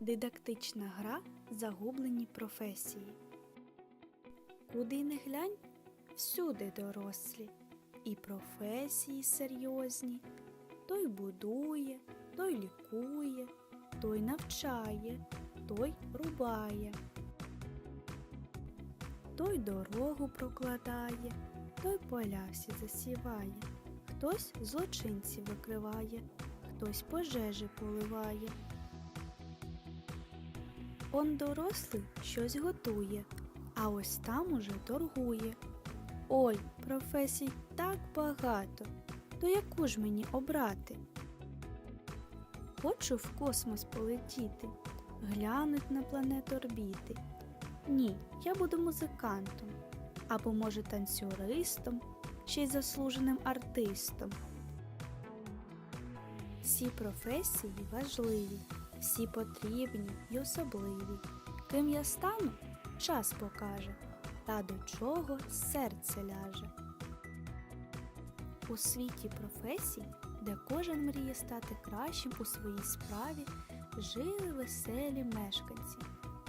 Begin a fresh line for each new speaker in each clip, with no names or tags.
Дидактична гра Загублені професії. Куди не глянь, всюди дорослі. І професії серйозні. Той будує, той лікує, той навчає, той рубає. Той дорогу прокладає, той поля всі засіває, хтось злочинців викриває, хтось пожежі поливає. Он дорослий щось готує, а ось там уже торгує. Ой, професій так багато, то яку ж мені обрати? Хочу в космос полетіти, глянуть на планету орбіти. Ні, я буду музикантом, або, може, танцюристом, ще й заслуженим артистом. Всі професії важливі, всі потрібні й особливі. Ким я стану, час покаже, та до чого серце ляже. У світі професій, де кожен мріє стати кращим у своїй справі, жили веселі мешканці.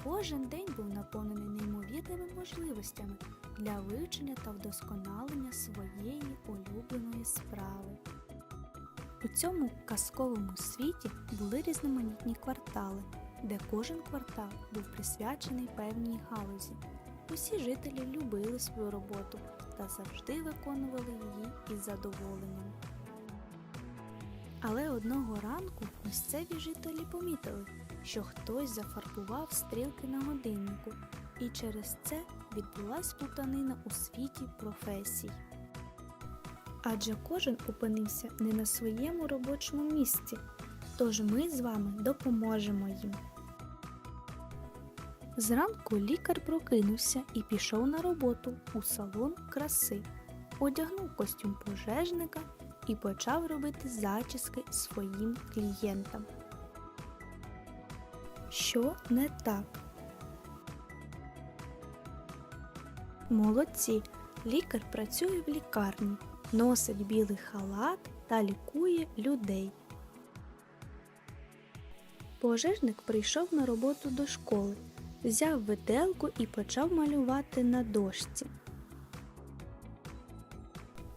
Кожен день був наповнений неймовірними можливостями для вивчення та вдосконалення своєї У цьому казковому світі були різноманітні квартали, де кожен квартал був присвячений певній галузі. Усі жителі любили свою роботу та завжди виконували її із задоволенням. Але одного ранку місцеві жителі помітили, що хтось зафарбував стрілки на годиннику, і через це відбулась плутанина у світі професій. Адже кожен опинився не на своєму робочому місці, тож ми з вами допоможемо їм. Зранку лікар прокинувся і пішов на роботу у салон краси, одягнув костюм пожежника і почав робити зачіски своїм клієнтам. Що не так? Молодці! Лікар працює в лікарні, носить білий халат та лікує людей. Пожежник прийшов на роботу до школи, взяв виделку і почав малювати на дошці.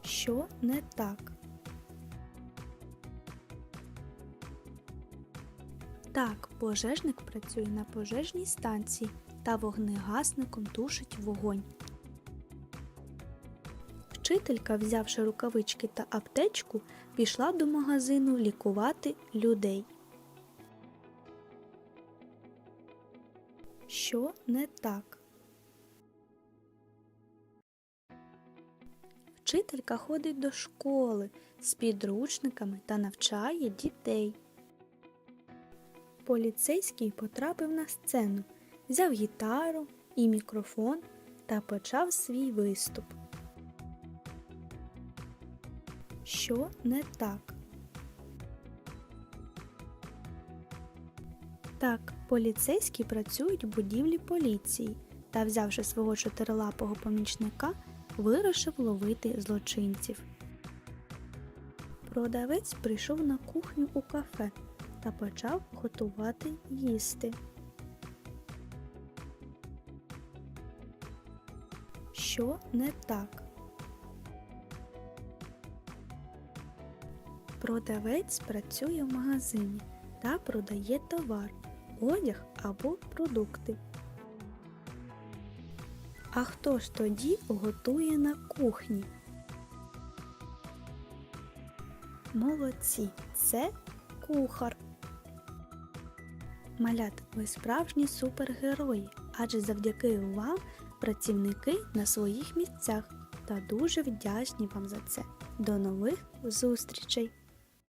Що не так? Так, пожежник працює на пожежній станції та вогнегасником тушить вогонь. Вчителька, взявши рукавички та аптечку, пішла до магазину лікувати людей. Що не так? Вчителька ходить до школи з підручниками та навчає дітей. Поліцейський потрапив на сцену, взяв гітару і мікрофон та почав свій виступ. Що не так? Так, поліцейські працюють в будівлі поліції та, взявши свого чотирилапого помічника, вирушив ловити злочинців. Продавець прийшов на кухню у кафе та почав готувати їсти. Що не так? Продавець працює в магазині та продає товар, одяг або продукти. А хто ж тоді готує на кухні? Молодці, це кухар. Малят, ви справжні супергерої, адже завдяки вам працівники на своїх місцях та дуже вдячні вам за це. До нових зустрічей!